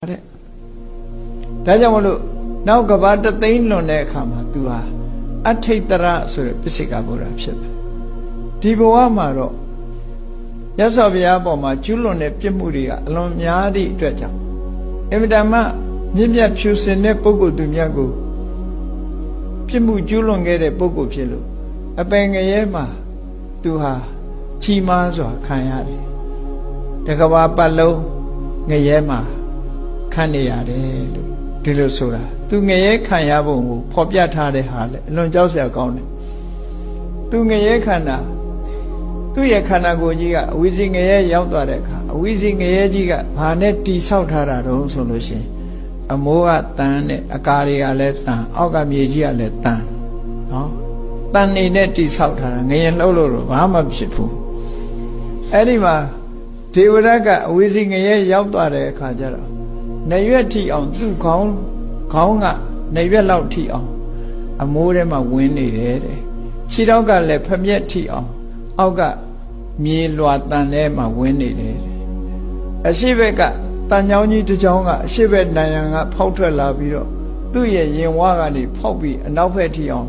တဲ့ဒါကြောင့်မလို့နောက်ကဘာတသိန်းလွန်တဲ့အခါမှာ तू ဟာအထိတ်တရဆိုတဲ့ပစ္စေကဗုဒ္ဓဖြစ်တယ်ဒီဘဝမှာတော့ရသော်ဘုရားပေါ်မှာကျူးလွန်တဲ့ပြစ်မှုတွေကအလွန်များသည့်အတွက်ကြောင့်အင်မတန်မှမြင့်မြတ်ဖြူစင်တဲ့ပုဂ္ဂိုလ်သူမြတ်ကိုပြစ်မှုကျူးလွန်ခဲ့တဲ့ပုဂ္ဂိုလ်ဖြစ်လို့အပင်ငရဲမှာသူဟာချီမားစွာခံရတယ်တကဘာပတ်လုံးငရဲမှာ ခံနေရတယ်လို့ဒီလိုဆိုတာသူငရဲခံရပုံကိုဖော်ပြထားတဲ့ဟာလေအလွန်ကြောက်စရာကောင်းတယ်သူငရဲခန္ဓာသူ့ရဲ့ခန္ဓာကိုယ်ကြီးကအဝိဇ္ဇငရဲရောက်သွားတဲ့အခါအဝိဇ္ဇငရဲကြီးကဘာနဲ့တိဆောက်ထားတာတုံးဆိုလို့ရှိရင်အမိုးကတန်နဲ့အကာတွေကလည်းတန်အောက်ကမြေကြီးကလည်းတန်နော်တန်နေနဲ့တိဆောက်ထားတာငရင်လှုပ်လို့တော့ဘာမှမဖြစ်ဘူးအဲ့ဒီမှာဒေဝရတ်ကအဝိဇ္ဇငရဲရောက်သွားတဲ့အခါကျတော့ နေရွက်ထိအောင်သူ့ခေါင်းခေါင်းကနေရွက်လောက်ထိအောင် အမိုးထဲမှာဝင်နေတယ်တဲ့ခြေတော့ကလည်းဖမျက်ထိအောင် အောက်ကမြေလွာတန်ထဲမှာဝင်နေတယ်တဲ့အရှိဘက်ကတန်ချောင်းကြီးတစ်ချောင်းကအရှိဘက်နိုင်ရန်ကဖောက်ထွက်လာပြီးတော့သူ့ရဲ့ရင်ဝါကနေဖောက်ပြီးအနောက်ဘက်ထိအောင်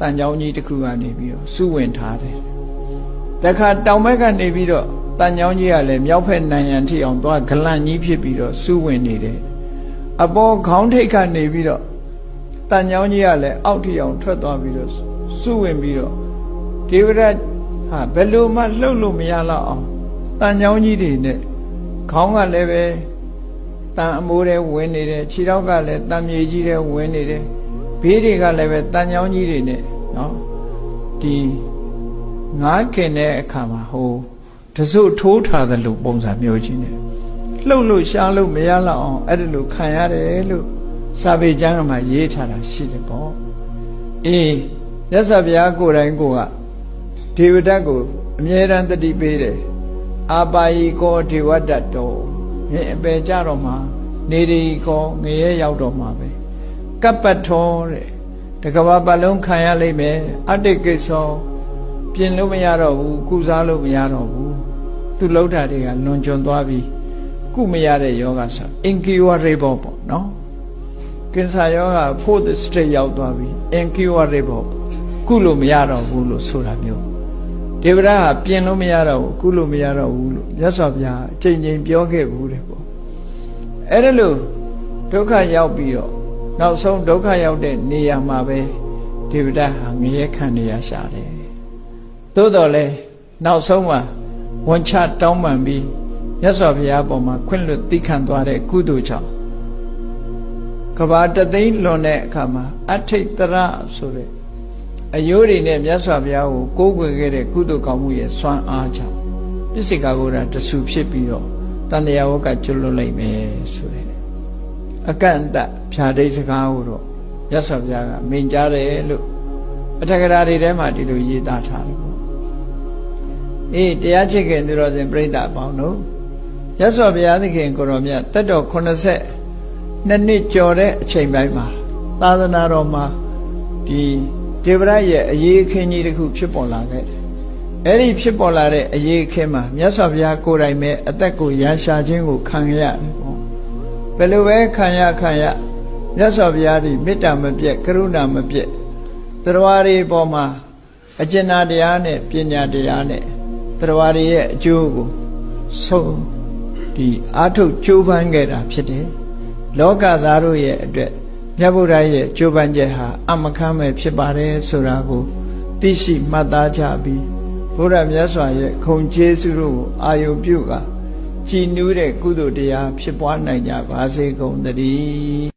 တန်ချောင်းကြီးတစ်ခုကနေပြီးတော့စုဝင်ထားတယ်တခါတောင်ဘက်ကနေပြီးတော့ တန်ချောင်းကြီးကလည်းမြောက်ဘက်နိုင်ရန်ထိအောင်သွားဂလန့်ကြီးဖြစ်ပြီးတော့စုဝင်နေတယ်အပေါ်ခေါင်းထိတ်ကနေပြီးတော့တန်ချောင်းကြီးကလည်းအောက်ထိအောင်ထွက်သွားပြီးတော့စုဝင်ပြီးတော့ဒေဝရတ်ဟာဘယ်လိုမှလှုပ်လို့မရတော့အောင်တန်ချောင်းကြီးတွေနဲ့ခေါင်းကလည်းပဲတန်အမိုးတွေဝင်နေတယ်ခြေထောက်ကလည်းတန်မြေကြီးတွေဝင်နေတယ်ဘေးတွေကလည်းပဲတန်ချောင်းကြီးတွေနဲ့နော်ဒီငားခင်တဲ့အခါမှာဟို တစို့ထိုးထားသလိုပုံစံမျိုးကြီးနဲ့လှုပ်လို့ရှားလို့မရတော့အောင်အဲ့ဒါလိုခံရတယ်လို့စာပေကျမ်းမှာရေးထားတာရှိတယ်ပေါ့အေးမြတ်စွာဘုရားကိုယ်တိုင်ကိုကဒေဝဒတ်ကိုအမြဲတမ်းတတိပေးတယ်အာပါယီကောဒေဝဒတ်တော်ဟင်အပေကြတော့မှာနေရီကောငရဲရောက်တော့မှာပဲကပ္ပထောတဲ့တကဘာပတ်လုံးခံရလိမ့်မယ်အတ္တကိစ္ဆောပြင်လို့မရတော့ဘူးကုစားလို့မရတော့ဘူး သူလှုပ်တာတွေကလွန်ကျွံသွားပြီကုမရတဲ့ယောဂဆို incurable ပေါ့နော်ကင်ဆာယောဂ fourth stage ရောက်သွားပြီ incurable ကုလို့မရတော့ဘူးလို့ဆိုတာမျိုးဒေဝရဟာပြင်လို့မရတော့ဘူးကုလို့မရတော့ဘူးလို့မြတ်စွာဘုရားအချိန်ချင်းပြောခဲ့ဘူးတဲ့ပေါ့အဲ့ဒါလို့ဒုက္ခရောက်ပြီးတော့နောက်ဆုံးဒုက္ခရောက်တဲ့နေရာမှာပဲဒေဝဒဟာငရဲခံနေရရှာတယ်သို့တော်လဲနောက်ဆုံးမှာ ဝန်ချတောင်းပန်ပြီးမြတ်စွာဘုရားပေါ်မှာခွင့်လွတ်သိခံသွားတဲ့ကုသိုလ်ကြောင့်ကဘာတသိန်းလွန်တဲ့အခါမှာအထိတ်တရဆိုတဲ့အယိုးတွေနဲ့မြတ်စွာဘုရားကိုကိုးကွယ်ခဲ့တဲ့ကုသိုလ်ကောင်းမှုရဲ့စွမ်းအားကြောင့်ပစ္စေကဗုဒ္ဓတဆူဖြစ်ပြီးတော့တန်တရားဝကကျွလွတ်လိုက်မယ်ဆိုတဲ့အကန့်အတဖြာဒိတ်စကားကိုတော့မြတ်စွာဘုရားကမိန်ကြားတယ်လို့အထက်ကရာတွေထဲမှာဒီလိုရေးသားထားတယ်ပေါ့ အေးတရားချစ်ခင်သူတော်စင်ပြိဿအပေါင်းတို့မြတ်စွာဘုရားသခင်ကိုရောမြတ်တက်တော်80နှစ်နှစ်ကျော်တဲ့အချိန်ပိုင်းမှာသာသနာတော်မှာဒီဒေဝရရဲ့အရေးအခင်းကြီးတစ်ခုဖြစ်ပေါ်လာခဲ့တယ်။အဲ့ဒီဖြစ်ပေါ်လာတဲ့အရေးအခင်းမှာမြတ်စွာဘုရားကိုယ်တိုင်ပဲအသက်ကိုရန်ရှာခြင်းကိုခံရတယ်ပေါ့။ဘယ်လိုပဲခံရခံရမြတ်စွာဘုရားသည်မေတ္တာမပြတ်ကရုဏာမပြတ်တရားတွေပေါ်မှာအကျဉ်းတရားနဲ့ပညာတရားနဲ့ တရားတွေရဲ့အကျိုးကိုဆုံးဒီအာထုတ်ကြိုးပမ်းခဲ့တာဖြစ်တယ်။လောကသားတို့ရဲ့အတွက်မြတ်ဗုဒ္ဓရဲ့ကြိုးပမ်းချက်ဟာအမခမ်းမဲ့ဖြစ်ပါတယ်ဆိုတာကိုသိရှိမှတ်သားကြပြီးဘုရားမြတ်စွာရဲ့ခုံကျေးဇူးတို့ကိုအာယုပြုကကြည်နူးတဲ့ကုသိုလ်တရားဖြစ်ပွားနိုင်ကြပါစေကုန်သတည်း